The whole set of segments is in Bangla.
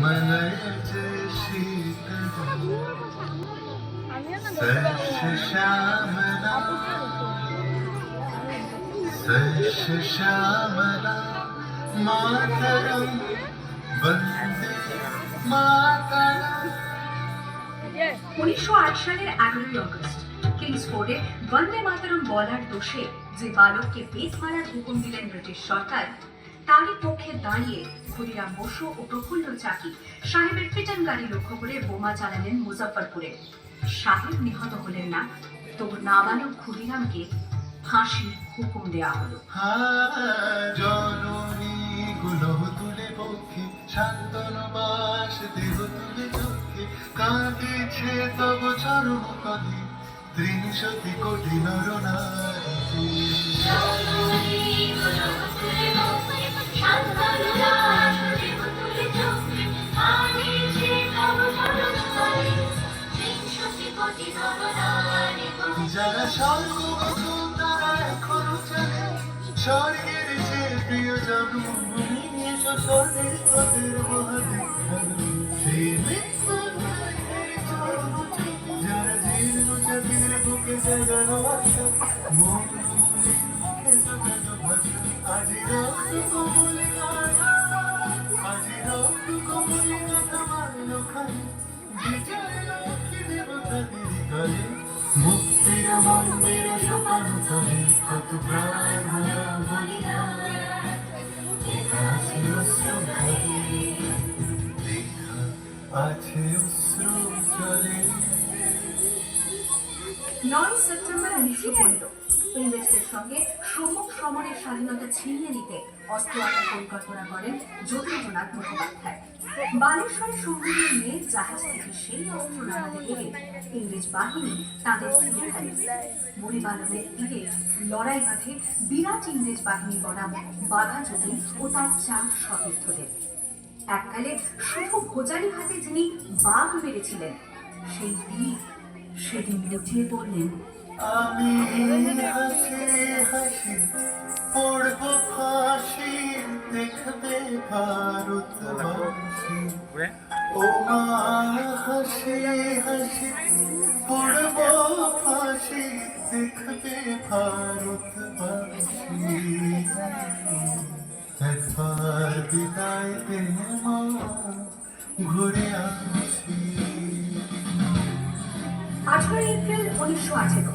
मलयज शीतल सर्ष श्यामला सर्ष श्यामला मातरम वन्दे मातरम উনিশশো আট সালের এগারোই অগস্ট কিংসফোর্ডে বন্দে মাতরম বলার দোষে যে বালককে বেত মারার হুকুম দিলেন ব্রিটিশ সরকার, তারই পক্ষে দাঁড়িয়ে ক্ষুদিরাম বসু ও প্রফুল্ল চাকি সাহেবের ফিটন গাড়ি লক্ষ্য করে বোমা চালালেন মুজফ্ফরপুরে। সাহেব নিহত হলেন না, তবু নাবালক ক্ষুদিরামকে ফাঁসির হুকুম দেওয়া হলো। জননী দেহ তুলে চোখে কাঁদিছে তব চরম কলে ত্রিশতি কোটি যারা স্বর্গ গঠন তারা এখনও জানে স্বর্গের যে প্রিয় এসো স্বর্গের পথের মুক্তির মন্দির সোপান কত প্রাণ সমরের স্বাধীনতা ছিনিয়ে নিতে অস্ত্র আনার পরিকল্পনা করেন যতীন্দ্রনাথ মুখোপাধ্যায়। বালেশ্বরের সঙ্গীদের নিয়ে জাহাজ থেকে সেই অস্ত্র নামাতে গেলে ইংরেজ বাহিনী তাদের ঘিরে ফেলে তীরে লড়াই বাঁধে বিরাট ইংরেজ বাহিনী বনাম, বাধা যোগী ও তার চার সতীর্থদের। এককালে শুধু ভোজালি হাতে যিনি বাঘ মেরেছিলেন, সেই বীর সেদিন লুটিয়ে পড়লেন আমি হাসি হাসি, পড়ব ফাঁসি, দেখবে ভারতবাসী। ও মা, হাসি হাসি, পড়ব ফাঁসি, দেখবে ভারতবাসী। একবার বিদায় মা, ঘুরে আসি। আঠারোই এপ্রিল উনিশশো আঠেরো।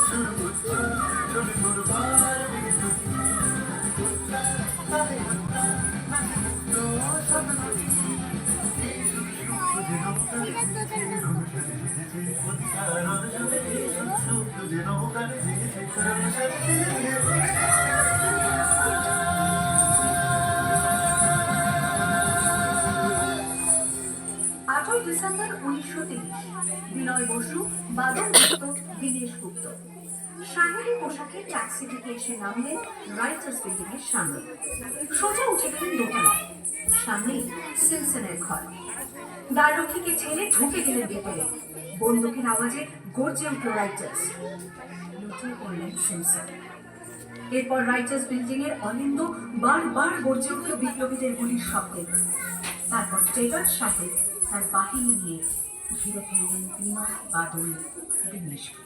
আটই ডিসেম্বর উনিশশো তিরিশ। বিনয় বসু, বাদল গুপ্ত, দীনেশ গুপ্ত। সাহেরি পোশাকে ট্যাক্সি থেকে এসে নামলেন রাইটার্স বিল্ডিং সামনে। সোজা উঠে গেলেন দোতলায়। সামনেই সিমসনের ঘর। দ্বাররক্ষীকে ঠেলে ঢুকে গেলেন ভেতরে বন্দুকের আওয়াজে গর্জে উঠল রাইটার্স লুটিয়ে পড়লেন সিমসন এরপর রাইটার্স বিল্ডিং এর অলিন্দ বারবার গর্জে উঠল বিপ্লবীদের গুলির শব্দে তারপর ট্রেগার সাথে তার বাহিনী নিয়ে ঘিরে ফেললেন বিনয় বাদল দীনেশকে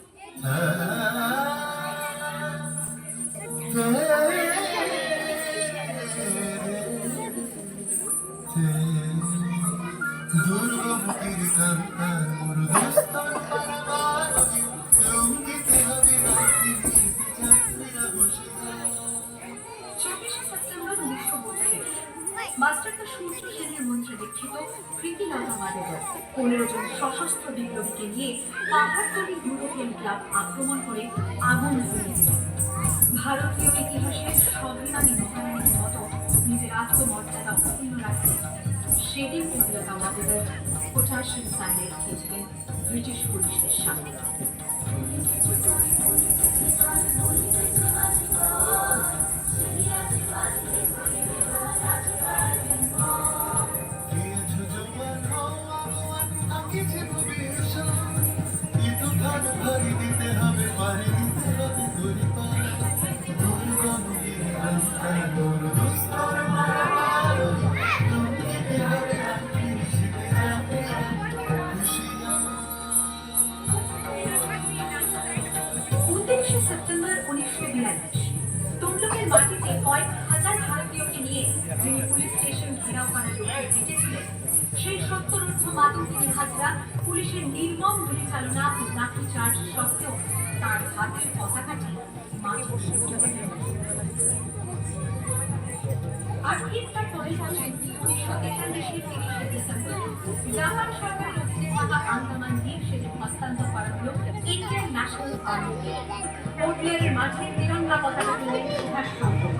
বত্রিশ মাস্টারদা সূর্য সেনের মন্ত্রে দীক্ষিত প্রীতিলতা মাদেবর পনেরো জন সশস্ত্র বিপ্লবীকে নিয়ে পাহাড়তলি ইউরোপিয়ান ক্লাব আক্রমণ করে আগুন ধরিয়ে ভারতীয় ইতিহাসের স্বাভিমানী মহারানীর মতো নিজের আত্মমর্যাদা অক্ষুণ্ণ রাখতে সেদিন প্রীতিলতা মাদেবর পোটাশিয়াম সাইনাইড খেয়েছিলেন ব্রিটিশ পুলিশদের সামনে। সেপ্টেম্বর উনিশশো বিয়াল্লিশ তমলুকের মাটিতে কয়েক হাজার ভারতীয়কে নিয়ে পুলিশ স্টেশন ঘেরাও করার লক্ষ্যে সেই সত্তরোর্ধ মাতঙ্গিনী হাজরা পুলিশের নির্মম গুলিচালনা ও লাঠিচার্জ সত্ত্বেও তার হাতের পতাকাটি মাত্র হস্তান্তর ন্যাশনাল চন্দ্র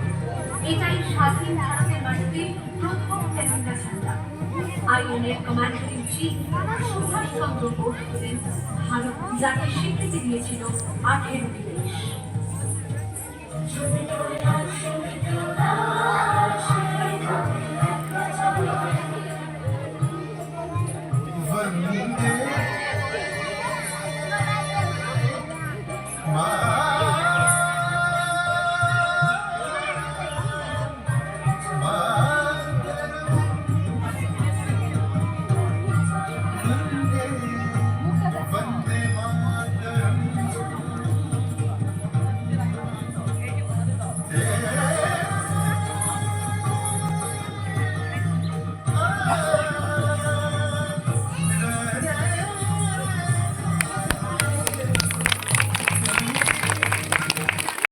এটাই স্বাধীন ভারতের মাটিতে প্রথম তেরঙ্গা ঝান্ডা আইএনএর commander in chief Subhash Chandra Bose Bharat, যাকে স্বীকৃতি দিয়েছিল আঠেরোটি।